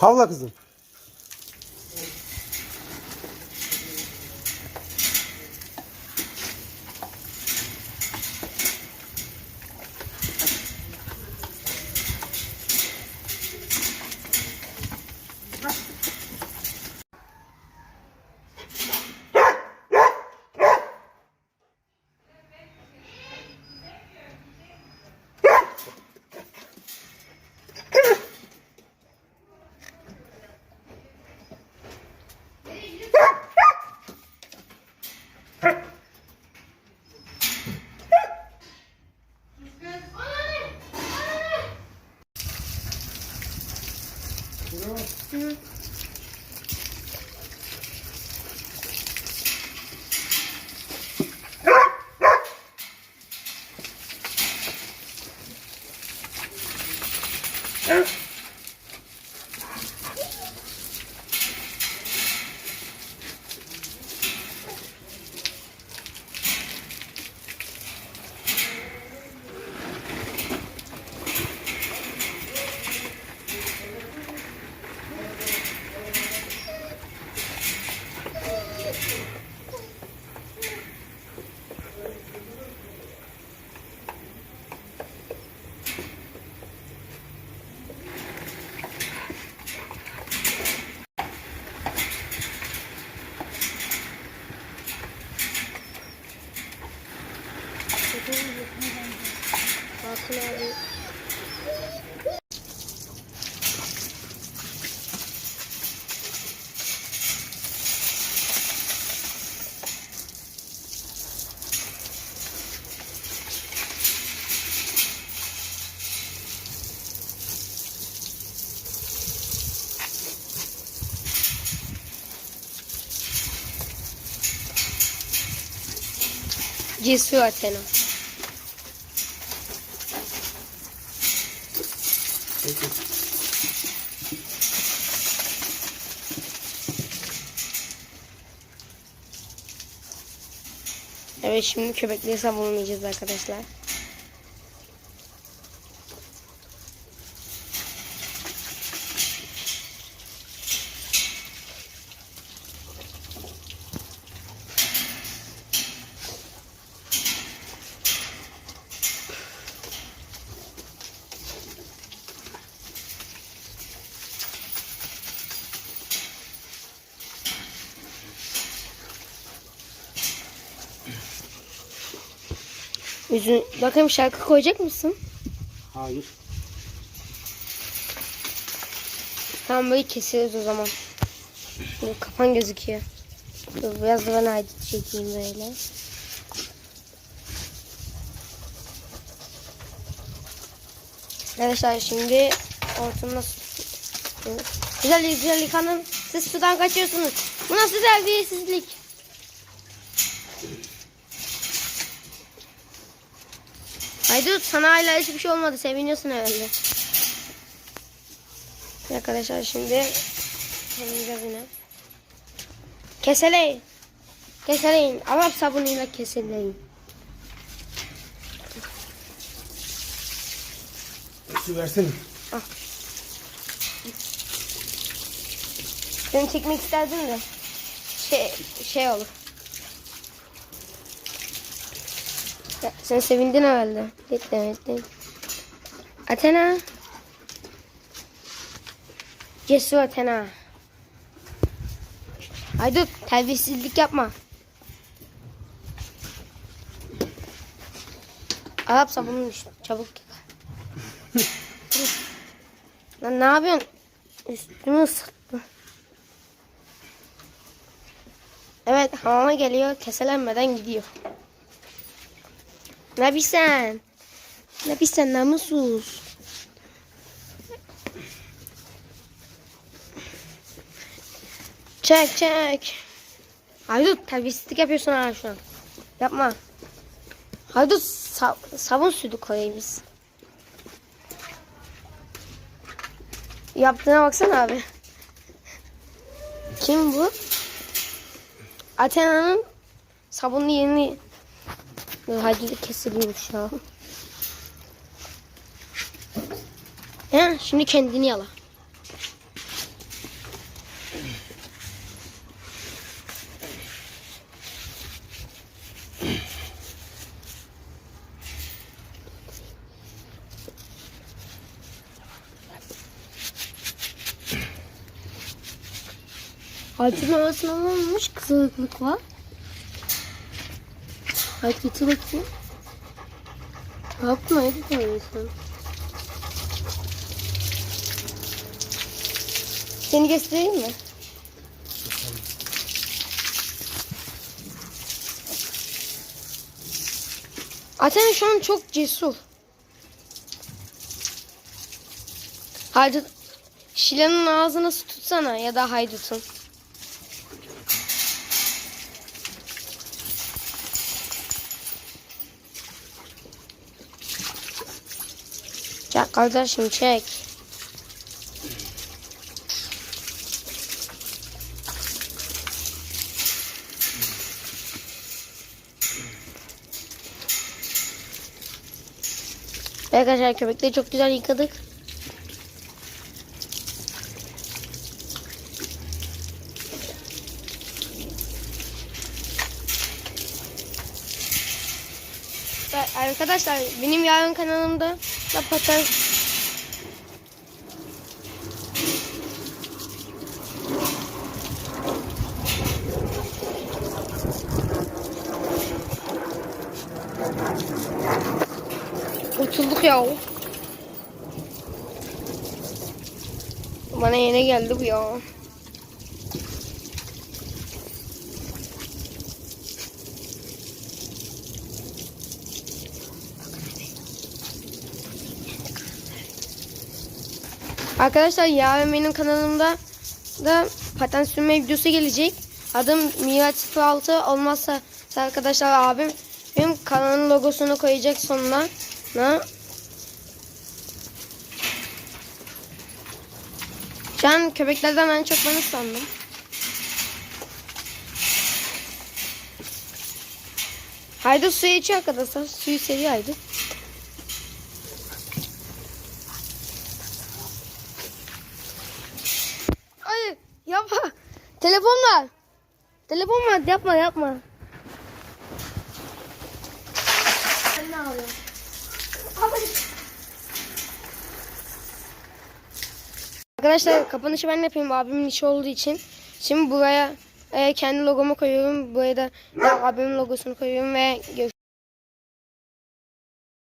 Havla kızım. 응. Cesur Athena. Evet şimdi köpekleri savunmayacağız arkadaşlar. Yüzün, bakayım şarkı koyacak mısın? Hayır. Tamam böyle keseriz o zaman. Şimdi kafan gözüküyor. Dur biraz da ben aydın çekeyim böyle. Arkadaşlar şimdi ortamda güzel güzel yıkanın. Siz sudan kaçıyorsunuz. Bu nasıl terbiyesizlik? Haydi sana hala hiçbir şey olmadı. Seviniyorsun herhalde. Arkadaşlar şimdi temizleyeceğiz yine. Keseleyin. Keseleyin. Arap sabunuyla keseleyin. Su versene. Seni çekmek isterdim de şey şey olur. Ya, sen sevindin herhalde. Gittim ettim. Athena. Cesur Athena. Haydi terbiyesizlik yapma. Arap sabunun üstü, çabuk yıka. Lan ne yapıyorsun? Üstümü ısıttı. Evet hamama geliyor keselenmeden gidiyor. Ne sen? Ne sen namussuz? Çek çek. Haydut terbiyesizlik yapıyorsun ha şu an. Yapma. Haydut sa- sabun sütü koyayım biz. Yaptığına baksana abi. Kim bu? Athena'nın sabunlu yeni Hadi de kesiliyormuş ya. Ya şimdi kendini yala. Alp'in arasında ne olmuş? Kızılıklık var. Getir bakayım. Yapma hadi koyuyorsun. Seni göstereyim mi? Aten şu an çok cesur. Haydut Şilan'ın ağzına su tutsana ya da haydutun. Çek kardeşim çek. Arkadaşlar köpekleri çok güzel yıkadık. Ve Arkadaşlar benim yarın kanalımda da paten Uçulduk ya. Bana yine geldi bu ya. Arkadaşlar yarın benim kanalımda da paten sürme videosu gelecek. Adım Miraç 06 olmazsa arkadaşlar abim benim kanalın logosunu koyacak sonuna. Na. An köpeklerden en çok bana sandım. Haydi suyu içiyor arkadaşlar. Suyu seviyor Haydi. Hayır yapma. Telefon var. Telefon var yapma yapma. Ben ne alıyorum? Arkadaşlar kapanışı ben yapayım abimin işi olduğu için. Şimdi buraya e, kendi logomu koyuyorum. Buraya da abimin logosunu koyuyorum ve görüşürüz.